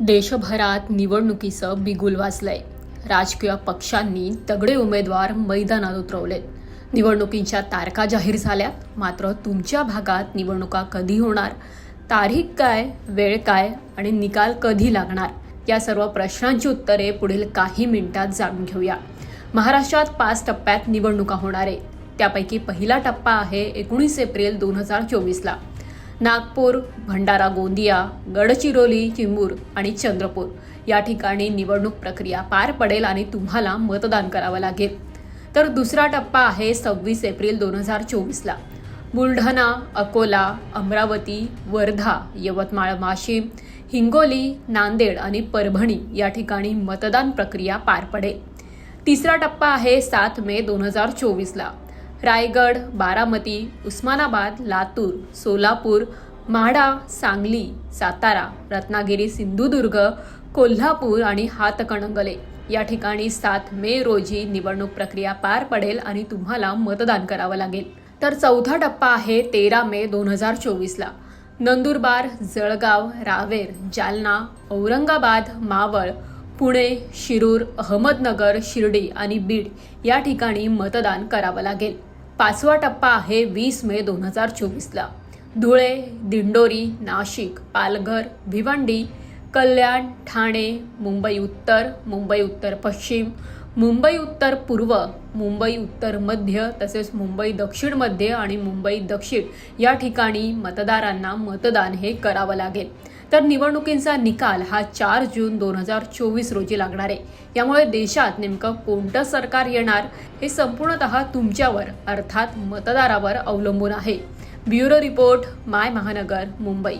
देशभरात निवडणुकीचं बिगुल वाजलंय. राजकीय पक्षांनी तगडे उमेदवार मैदानात उतरवलेत. निवडणुकींच्या तारखा जाहीर झाल्यात मात्र तुमच्या भागात निवडणुका कधी होणार? तारीख काय? वेळ काय? आणि निकाल कधी लागणार? या सर्व प्रश्नांची उत्तरे पुढील काही मिनिटात जाणून घेऊया. महाराष्ट्रात पाच टप्प्यात निवडणुका होणार आहे त्यापैकी पहिला टप्पा आहे एकोणीस एप्रिल दोन हजार चोवीसला. नागपूर भंडारा गोंदिया गडचिरोली चिंबूर आणि चंद्रपूर. या ठिकाणी निवडणूक प्रक्रिया पार पडेल आणि तुम्हाला मतदान करावं लागेल. तर दुसरा टप्पा आहे सव्वीस एप्रिल दोन हजार चोवीसला. बुलढाणा अकोला अमरावती वर्धा यवतमाळ वाशिम हिंगोली नांदेड आणि परभणी या ठिकाणी मतदान प्रक्रिया पार पडेल. तिसरा टप्पा आहे सात मे दोन हजार चोवीसला. रायगड बारामती उस्मानाबाद लातूर सोलापूर म्हाडा सांगली सातारा रत्नागिरी सिंधुदुर्ग कोल्हापूर आणि हातकणंगले. या ठिकाणी सात मे रोजी निवडणूक प्रक्रिया पार पडेल आणि तुम्हाला मतदान करावं लागेल. तर चौथा टप्पा आहे तेरा मे दोन हजार चोवीसला. नंदुरबार जळगाव रावेर जालना औरंगाबाद मावळ पुणे शिरूर अहमदनगर शिर्डी आणि बीड या ठिकाणी मतदान करावं लागेल. पाचवा टप्पा आहे वीस मे दोन हजार चोवीसला. धुळे दिंडोरी नाशिक पालघर भिवंडी कल्याण ठाणे मुंबई उत्तर मुंबई उत्तर पश्चिम मुंबई उत्तर पूर्व मुंबई उत्तर मध्य तसेच मुंबई दक्षिण मध्य आणि मुंबई दक्षिण या ठिकाणी मतदारांना मतदान हे करावं लागेल. तर निवडणुकींचा निकाल हा चार जून दोन हजार चोवीस रोजी लागणार आहे. यामुळे देशात नेमकं कोणतं सरकार येणार हे संपूर्णतः तुमच्यावर अर्थात मतदारावर अवलंबून आहे. ब्युरो रिपोर्ट माय महानगर मुंबई.